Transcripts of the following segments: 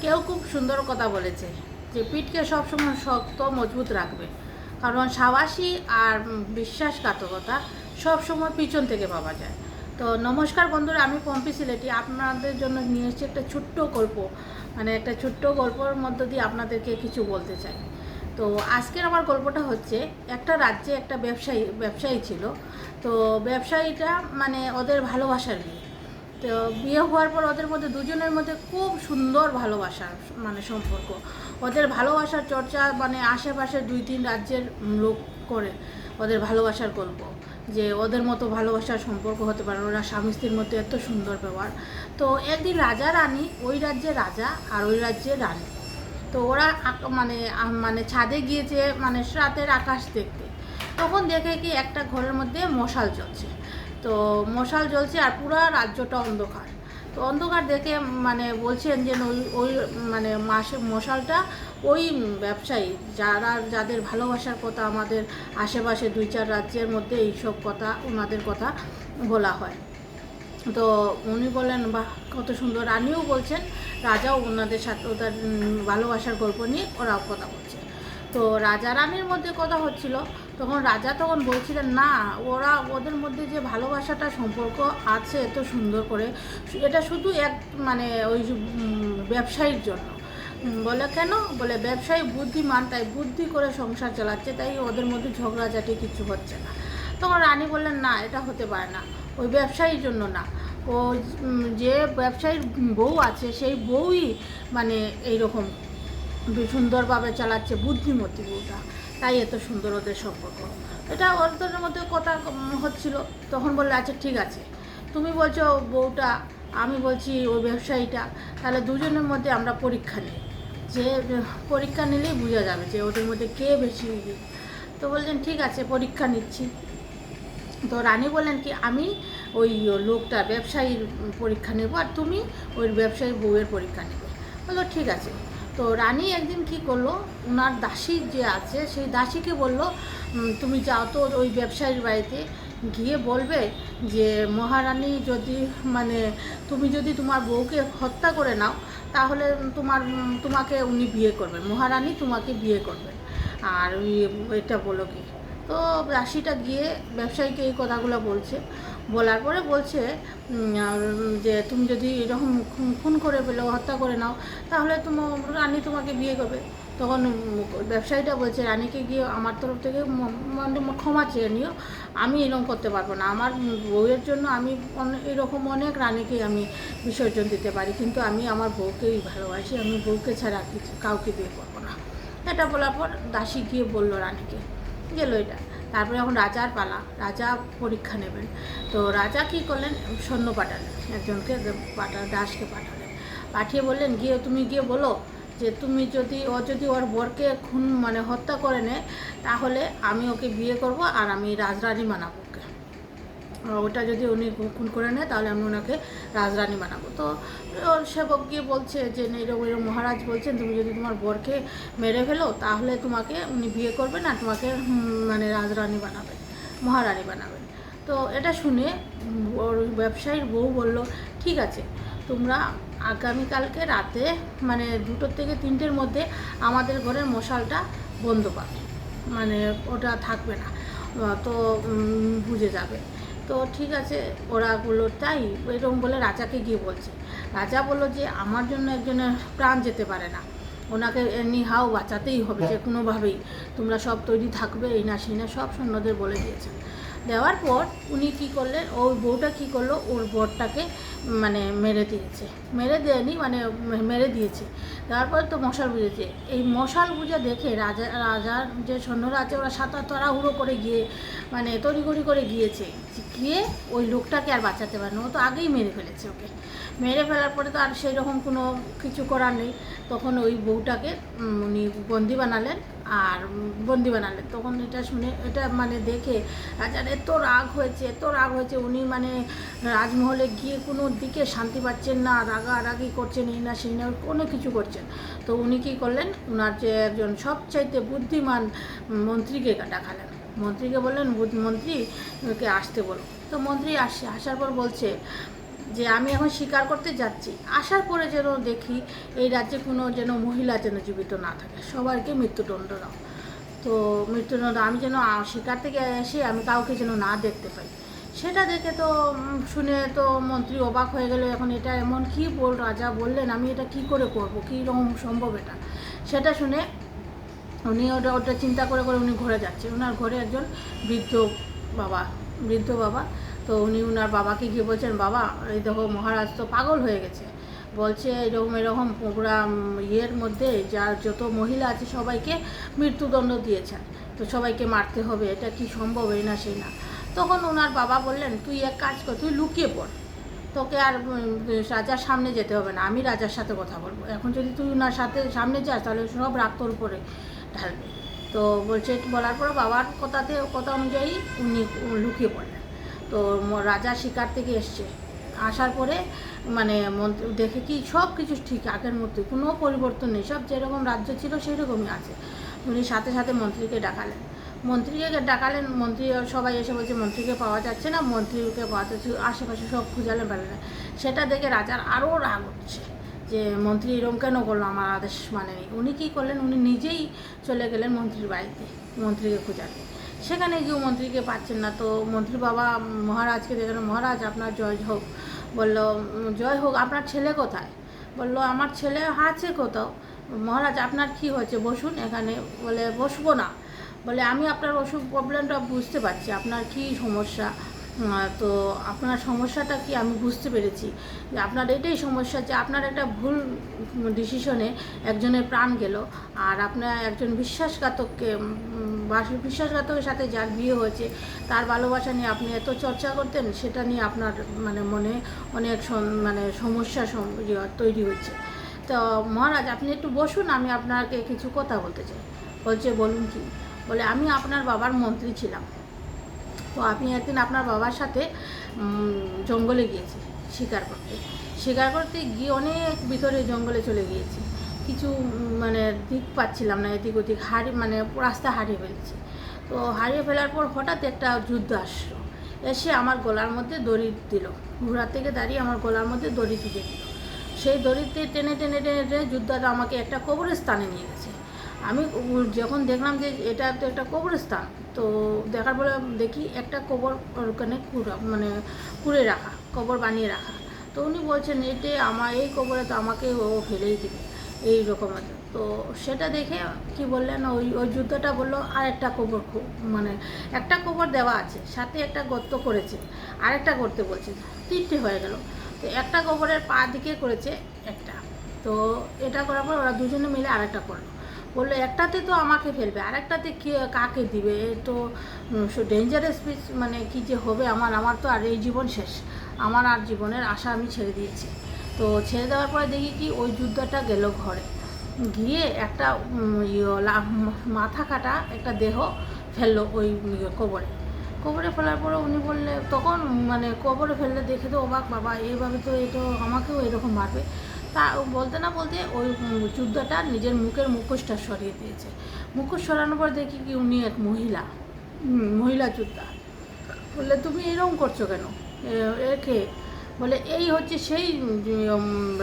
কেউ খুব সুন্দর কথা বলেছে যে পিঠকে সবসময় শক্ত, মজবুত রাখবে। কারণ সাবাসী আর বিশ্বাসঘাতকতা সবসময় পিছন থেকে পাওয়া যায়। তো নমস্কার বন্ধুরা, আমি পম্পি সিলেটি। আপনাদের জন্য নিয়ে এসেছি একটা ছোট্ট গল্প। মানে একটা ছোট্ট গল্পের মধ্য দিয়ে আপনাদেরকে কিছু বলতে চাই। তো আজকের আমার গল্পটা হচ্ছে, একটা রাজ্যে একটা ব্যবসায়ী ব্যবসায়ী ছিল। তো ব্যবসায়ীটা মানে ওদের ভালোবাসার বিয়ে তো বিয়ে হওয়ার পর ওদের মধ্যে দুজনের মধ্যে খুব সুন্দর ভালোবাসার মানে সম্পর্ক। ওদের ভালোবাসার চর্চা মানে আশেপাশে দুই তিন রাজ্যের লোক করে ওদের ভালোবাসার গল্প। যে ওদের মতো ভালোবাসার সম্পর্ক হতে পারে, ওরা স্বামী স্ত্রীর মধ্যে এত সুন্দর ব্যবহার। তো একদিন রাজা রানী, ওই রাজ্যের রাজা আর ওই রাজ্যের রানী। তো ওরা মানে মানে ছাদে গিয়েছে মানে রাতের আকাশ দেখতে। তখন দেখে কি একটা ঘরের মধ্যে মশাল জ্বলছে তো মশাল জ্বলছে আর পুরো রাজ্যটা অন্ধকার। তো অন্ধকার দেখে মানে বলছেন যে ওই ওই মানে মাসে মশালটা ওই ব্যবসায়ী, যারা, যাদের ভালোবাসার কথা আমাদের আশেপাশে দুই চার রাজ্যের মধ্যে এইসব কথা, ওনাদের কথা বলা হয়। তো উনি বললেন, বাহ, কত সুন্দর। রানীও বলছেন, রাজাও ওনাদের সাথে, ওদের ভালোবাসার গল্প নিয়ে ওরাও কথা বলছে। তো রাজা রানীর মধ্যে কথা হচ্ছিল। তখন রাজা তখন বলছিলেন, না, ওরা ওদের মধ্যে যে ভালোবাসাটা সম্পর্ক আছে এত সুন্দর করে, এটা শুধু এক মানে ওই ব্যবসায়ীর জন্য। বলে, কেন? বলে, ব্যবসায়ী বুদ্ধিমান, তাই বুদ্ধি করে সংসার চালাচ্ছে, তাই ওদের মধ্যে ঝগড়াঝাটি কিছু হচ্ছে না। তখন রানী বললেন, না, এটা হতে পারে না, ওই ব্যবসায়ীর জন্য না। ও যে ব্যবসায়ীর বউ আছে, সেই বউই মানে এইরকম সুন্দরভাবে চালাচ্ছে বুদ্ধিমতী বউটা। তাই এত সুন্দর ওদের সম্পর্ক। এটা ওদের মধ্যে কথা হচ্ছিল। তখন বললে আচ্ছা ঠিক আছে। তুমি বলছো বউটা, আমি বলছি ওই ব্যবসায়ীটা। তাহলে দুজনের মধ্যে আমরা পরীক্ষা নিই। যে, পরীক্ষা নিলেই বোঝা যাবে যে, ওদের মধ্যে কে বেশি ইয়ে। তো বলছেন ঠিক আছে, পরীক্ষা নিচ্ছি। তো রানী বললেন কি, আমি ওই লোকটা, ব্যবসায়ীর পরীক্ষা নেব, আর তুমি ওই ব্যবসায়ী বউয়ের পরীক্ষা নেবে। বলল, ঠিক আছে। তো রানী একদিন কি করল? ওনার দাসী যে আছে, সেই দাসীকে বলল তুমি যাও তো ওই ব্যবসায়ীর বাড়িতে। গিয়ে বলবে যে, মহারানী যদি মানে তুমি যদি তোমার বউকে হত্যা করে নাও, তাহলে তোমার, তোমাকে উনি বিয়ে করবেন। মহারানী তোমাকে বিয়ে করবেন। আর এটা বলো কি? তো রাশিটা গিয়ে ব্যবসায়ীকে এই কথাগুলো বলছে। বলার পরে বলছে যে তুমি যদি এরকম খুন- করে পেলে হত্যা করে নাও, তাহলে তোমার রানী তোমাকে বিয়ে করবে। তখন ব্যবসায়ীটা বলছে, রানীকে গিয়ে আমার তরফ থেকে মানে ক্ষমা চেয়ে নিও, আমি এরকম করতে পারব না। আমার বউয়ের জন্য আমি এরকম অনেক রানীকে আমি বিসর্জন দিতে পারি, কিন্তু আমি আমার বউকেই ভালোবাসি, আমি বউকে ছাড়া কিছু, কাউকে বিয়ে করব না। এটা বলার পর দাসী গিয়ে বলল রানীকে, গেল এটা। তারপরে এখন রাজার পালা, রাজা পরীক্ষা নেবেন। তো রাজা কি করলেন? সৈন্য পাঠালেন, একজনকে পাঠাল দাসকে পাঠালেন। পাঠিয়ে বললেন, গিয়ে তুমি গিয়ে বলো যে তুমি যদি, ও যদি ওর বরকে খুন মানে হত্যা করে নেয়, তাহলে আমি ওকে বিয়ে করব আর আমি রাজরানি আর ওটা যদি উনি খুন করে নেয়, তাহলে আমি ওনাকে রাজরানী বানাবো। তো ওর সেবক গিয়ে বলছে যে এরকম এরকম মহারাজ বলছেন, তুমি যদি তোমার বরকে মেরে ফেলো, তাহলে তোমাকে উনি বিয়ে করবেন আর তোমাকে মানে রাজরানী বানাবেন, মহারানী বানাবেন। তো এটা শুনে ওর ব্যবসায়ীর বউ বলল, ঠিক আছে, তোমরা আগামীকালকে রাতে মানে দুটোর থেকে তিনটের মধ্যে আমাদের ঘরের মশালটা বন্ধ পাবে। মানে ওটা থাকবে না। তো বুঝে যাবে। তো ঠিক আছে ওরা বলল তাই। এরকম বলে রাজাকে গিয়ে বলছে। রাজা বলল যে আমার জন্য একজনের প্রাণ যেতে পারে না। ওনাকে এমনি হাও বাঁচাতেই হবে যে কোনোভাবেই তোমরা সব তৈরি থাকবে। এই না সেই না সব সৈন্যদের বলে দিয়েছে। দেওয়ার পর উনি কি করলেন, ওই বউটা কি করল, ওর বরটাকে মানে মেরে দিয়েছে। মেরে দেয়নি মানে মেরে দিয়েছে। দেওয়ার পর তো মশাল বুঝেছে। এই মশাল বুঝে দেখে রাজা, রাজার যে সৈন্যরা আছে, ওরা সাঁতার তাড়াহুড়ো করে গিয়ে মানে তড়িঘড়ি করে গিয়েছে। গিয়ে ওই লোকটাকে আর বাঁচাতে পারে না। ও তো আগেই মেরে ফেলেছে ওকে। মেরে ফেলার পরে তো আর সেই রকম কোনো কিছু করার নেই। তখন ওই বউটাকে উনি বন্দি বানালেন। আর বন্দি বানালেন তখন এটা শুনে, এটা মানে দেখে রাজার এত রাগ হয়েছে, এত রাগ হয়েছে। উনি মানে রাজমহলে গিয়ে কোনো দিকে শান্তি পাচ্ছেন না, রাগারাগি করছেন এই না সেই না কোনো কিছু করছেন। তো উনি কী করলেন? ওনার যে একজন সবচাইতে বুদ্ধিমান মন্ত্রীকে ডাকালেন মন্ত্রীকে বললেন "বুধ- মন্ত্রী ওকে আসতে বলো। তো মন্ত্রী আসছে আসার পর বলছে যে আমি এখন স্বীকার করতে যাচ্ছি। আসার পরে যেন দেখি এই রাজ্যে কোনো যেন মহিলা যেন জীবিত না থাকে। সবাইকে মৃত্যুদণ্ড দাও। তো মৃত্যুদণ্ড আমি যেন শিকার থেকে এসে আমি কাউকে যেন না দেখতে পাই। সেটা দেখে তো শুনে তো মন্ত্রী অবাক হয়ে গেল, এখন এটা এমন কি বল রাজা বললেন? আমি এটা কি করে করব? কী রকম সম্ভব এটা? সেটা শুনে উনি ওটা ওটা চিন্তা করে করে উনি ঘরে যাচ্ছে। ওনার ঘরে একজন বৃদ্ধ বাবা বৃদ্ধ বাবা। তো উনি ওনার বাবাকে গিয়ে বলছেন, বাবা, এই দেখো মহারাজ তো পাগল হয়ে গেছে। বলছে, এরকম এরকম পুরা ইয়ের মধ্যে যার যত মহিলা আছে সবাইকে মৃত্যুদণ্ড দিয়েছেন। তো সবাইকে মারতে হবে, এটা কি সম্ভব? এই না, সেই না। তখন ওনার বাবা বললেন, তুই এক কাজ কর, তুই লুকিয়ে পড়। তোকে আর রাজার সামনে যেতে হবে না, আমি রাজার সাথে কথা বলব। এখন যদি তুই ওনার সাথে, সামনে যাস, তাহলে সব রাগ তোর উপরে ঢালবে। তো বলছে, বলার পর বাবার কথাতে, কথা অনুযায়ী উনি লুকিয়ে পড়লেন। তো রাজা শিকার থেকে এসছে। আসার পরে মানে মন্ত্রী, দেখে কি সব কিছু ঠিক, আগের মধ্যে কোনো পরিবর্তন নেই, সব যেরকম রাজ্য ছিল সেই রকমই আছে। উনি সাথে সাথে মন্ত্রীকে ডাকালেন। মন্ত্রীকে ডাকালেন, মন্ত্রী সবাই এসে বলছে, মন্ত্রীকে পাওয়া যাচ্ছে না, মন্ত্রীকে পাওয়া যাচ্ছে, আশেপাশে সব খুঁজালেন পারলেন না। সেটা দেখে রাজার আরও রাগ হচ্ছে, যে মন্ত্রী এরকম কেন করল, আমার আদেশ মানেনি উনি কী করলেন, উনি নিজেই চলে গেলেন মন্ত্রীর বাড়িতে, মন্ত্রীকে খোঁজাতে। সেখানে গিয়েও মন্ত্রীকে পাচ্ছেন না। তো মন্ত্রী বাবা মহারাজকে দেখলেন মহারাজ, আপনার জয় হোক। বলল, জয় হোক, আপনার ছেলে কোথায়? বলল, আমার ছেলে আছে কোথাও। মহারাজ, আপনার কি হয়েছে? বসুন এখানে। বলে, বসবো না। বলে, আমি আপনার অসুখ, প্রবলেমটা বুঝতে পারছি। আপনার কি সমস্যা? তো আপনার সমস্যাটা কি আমি বুঝতে পেরেছি। যে আপনার এটাই সমস্যা যে আপনার একটা ভুল ডিসিশনে একজনের প্রাণ গেল। আর আপনার একজন বিশ্বাসঘাতককে বিশ্বাসঘাতকের সাথে যার বিয়ে হয়েছে, তার ভালোবাসা নিয়ে আপনি এত চর্চা করতেন, সেটা নিয়ে আপনার মানে মনে অনেক মানে সমস্যা ইয়ে তৈরি হচ্ছে তো মহারাজ, আপনি একটু বসুন, আমি আপনাকে কিছু কথা বলতে চাই। বলছে, বলুন কি? বলে, আমি আপনার বাবার মন্ত্রী ছিলাম। তো আমি একদিন আপনার বাবার সাথে জঙ্গলে গিয়েছি শিকার করতে। শিকার করতে গিয়ে অনেক ভিতরে জঙ্গলে চলে গিয়েছি কিছু মানে দিক পাচ্ছিলাম না এদিক ওদিক, হারিয়ে মানে রাস্তা হারিয়ে ফেলেছি। তো হারিয়ে ফেলার পর হঠাৎ একটা যুদ্ধ আসলো। এসে আমার গলার মধ্যে দড়ি দিল। ঘোড়া থেকে দাঁড়িয়ে আমার গলার মধ্যে দড়ি দিয়ে দিল। সেই দড়িতে টেনে টেনে টেনে টেনে যুদ্ধটা আমাকে একটা কবরস্থানে নিয়ে গেছে। আমি যখন দেখলাম যে এটা তো একটা কবরস্থান, তো দেখার পরে দেখি একটা কবর ওখানে কুড়া মানে কুড়ে রাখা, কবর বানিয়ে রাখা। তো উনি বলছেন, এতে আমার এই কবরে তো আমাকে ও ফেলেই দেবে। এই রকম আছে তো সেটা দেখে কি বললেন, ওই ওই যুদ্ধটা বলল আর একটা কবর মানে একটা কবর দেওয়া আছে, সাথে একটা গর্ত করেছে, আরেকটা করতে বলছে, তিনটে হয়ে গেল। তো একটা কবরের পা দিকে করেছে একটা। তো এটা করার পর ওরা দুজনে মিলে আরেকটা করল। বলল, একটাতে তো আমাকে ফেলবে, আরেকটাতে কে, কাকে দিবে? তো ডেঞ্জারাস মানে কি যে হবে আমার আমার তো আর এই জীবন শেষ। আমার আর জীবনের আশা আমি ছেড়ে দিয়েছি। তো ছেড়ে দেওয়ার পরে দেখি কি ওই যুদ্ধটা গেল ঘরে। গিয়ে একটা ইয়ে, মাথা কাটা একটা দেহ ফেলল ওই ইয়ে কবরে। কবরে ফেলার পরে উনি বললে তখন মানে কবরে ফেললে দেখে তো অবাক বাবা এইভাবে তো এ তো আমাকেও এরকম মারবে। তা বলতে না বলতে ওই যুদ্ধটা নিজের মুখের মুখোশটা সরিয়ে দিয়েছে। মুখোশ সরানোর পর দেখি কি উনি এক মহিলা মহিলা যোদ্ধা। বললে তুমি এরকম করছ কেন? একে বলে, এই হচ্ছে সেই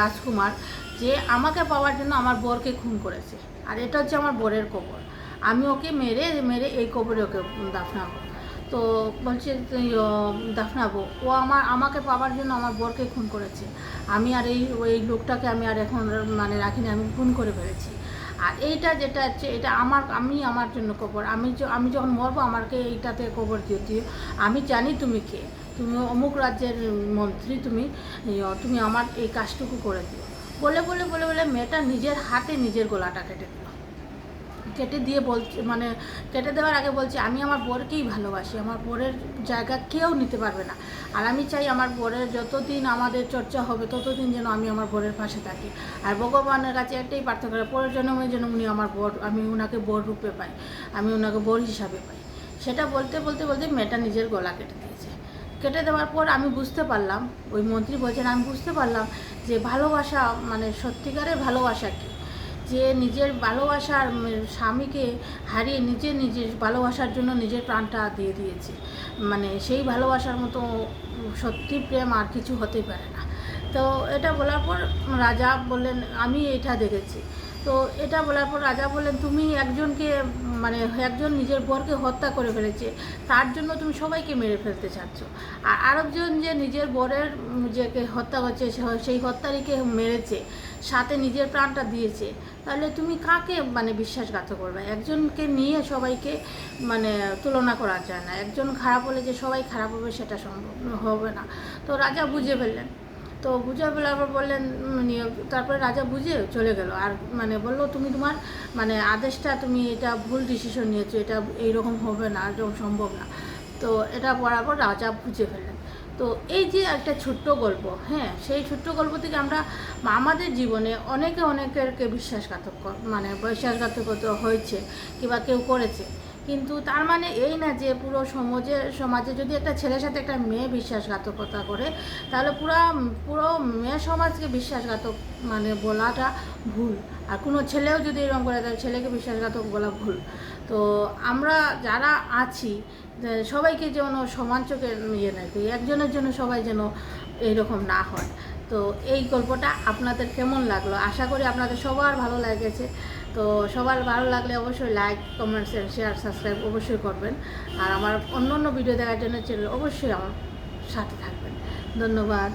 রাজকুমার যে আমাকে পাওয়ার জন্য আমার বরকে খুন করেছে। আর এটা হচ্ছে আমার বরের কবর। আমি ওকে মেরে মেরে এই কবরে ওকে দাফনাবো। তো বলছে দাফনাবো। ও আমার, আমাকে পাওয়ার জন্য আমার বরকে খুন করেছে। আমি আর এই ওই লোকটাকে আমি আর এখন মানে রাখিনি, আমি খুন করে ফেলেছি। আর এইটা যেটা হচ্ছে, এটা আমার, আমি আমার জন্য কবর। আমি আমি যখন মরবো, আমাকে এইটাতে কবর দিয়ে দিও। আমি জানি তুমি কে। তুমি অমুক রাজ্যের মন্ত্রী তুমি তুমি আমার এই কাজটুকু করে দিও। বলে বলে বলে বলে মেয়েটা নিজের হাতে নিজের গলাটা কেটে দিল। কেটে দিয়ে বলছে মানে কেটে দেওয়ার আগে বলছে, আমি আমার বরকেই ভালোবাসি, আমার বরের জায়গা কেউ নিতে পারবে না। আর আমি চাই আমার বরের যতদিন আমাদের চর্চা হবে, ততদিন যেন আমি আমার বরের পাশে থাকি। আর ভগবানের কাছে একটাই প্রার্থনা করে, পরের জন্মে যেন উনি আমার বর, আমি ওনাকে বর রূপে পাই, আমি ওনাকে বর হিসাবে পাই। সেটা বলতে বলতে বলতে মেয়েটা নিজের গলা কেটে দিয়েছে কেটে দেওয়ার পর আমি বুঝতে পারলাম, ওই মন্ত্রী বলছেন, আমি বুঝতে পারলাম যে ভালোবাসা মানে সত্যিকারের ভালোবাসা কী? যে নিজের ভালোবাসার স্বামীকে হারিয়ে নিজে নিজের ভালোবাসার জন্য নিজের প্রাণটা দিয়ে দিয়েছে। মানে সেই ভালোবাসার মতো সত্যি প্রেম আর কিছু হতেই পারে না। তো এটা বলার পর রাজা বললেন, আমি এটা দেখেছি। তো এটা বলার পর রাজা বললেন, তুমি একজনকে মানে একজন নিজের বরকে হত্যা করে ফেলেছে, তার জন্য তুমি সবাইকে মেরে ফেলতে চাচ্ছ। আর আরেকজন যে নিজের বরের যে হত্যা করছে সেই হত্যারীকে মেরেছে, সাথে নিজের প্রাণটা দিয়েছে, তাহলে তুমি কাকে মানে বিশ্বাসঘাতক করবে? একজনকে নিয়ে সবাইকে মানে তুলনা করা যায় না। একজন খারাপ হলে যে সবাই খারাপ হবে, সেটা সম্ভব হবে না। তো রাজা বুঝে ফেললেন। তো বুঝে ফেলার পর বললেন তারপরে রাজা বুঝে চলে গেল। আর মানে বলল, তুমি তোমার মানে আদেশটা, তুমি এটা ভুল ডিসিশন নিয়েছো, এটা এইরকম হবে না এরকম সম্ভব না। তো এটা পর রাজা বুঝে ফেললেন। তো এই যে একটা ছোট্ট গল্প হ্যাঁ সেই ছোট্ট গল্প থেকে আমরা আমাদের জীবনে অনেকে অনেকেরকে বিশ্বাসঘাতক মানে বিশ্বাসঘাতকতা হয়েছে কিংবা কেউ করেছে। কিন্তু তার মানে এই না যে পুরো সমাজে সমাজে যদি একটা ছেলের সাথে একটা মেয়ে বিশ্বাসঘাতকতা করে, তাহলে পুরো পুরো মেয়ে সমাজকে বিশ্বাসঘাতক মানে বলাটা ভুল। আর কোনো ছেলেও যদি এরকম করে, তাহলে ছেলেকে বিশ্বাসঘাতক বলা ভুল। তো আমরা যারা আছি সবাইকে যেন সমান চোখে ইয়ে নাকি একজনের জন্য সবাই যেন এইরকম না হয়। তো এই গল্পটা আপনাদের কেমন লাগল? আশা করি আপনাদের সবার ভালো লেগেছে। তো সবার ভালো লাগলে অবশ্যই লাইক কমেন্টস শেয়ার সাবস্ক্রাইব অবশ্যই করবেন। আর আমার অন্য অন্য ভিডিও দেখার জন্য চ্যানেল অবশ্যই আমার সাথে থাকবেন। ধন্যবাদ।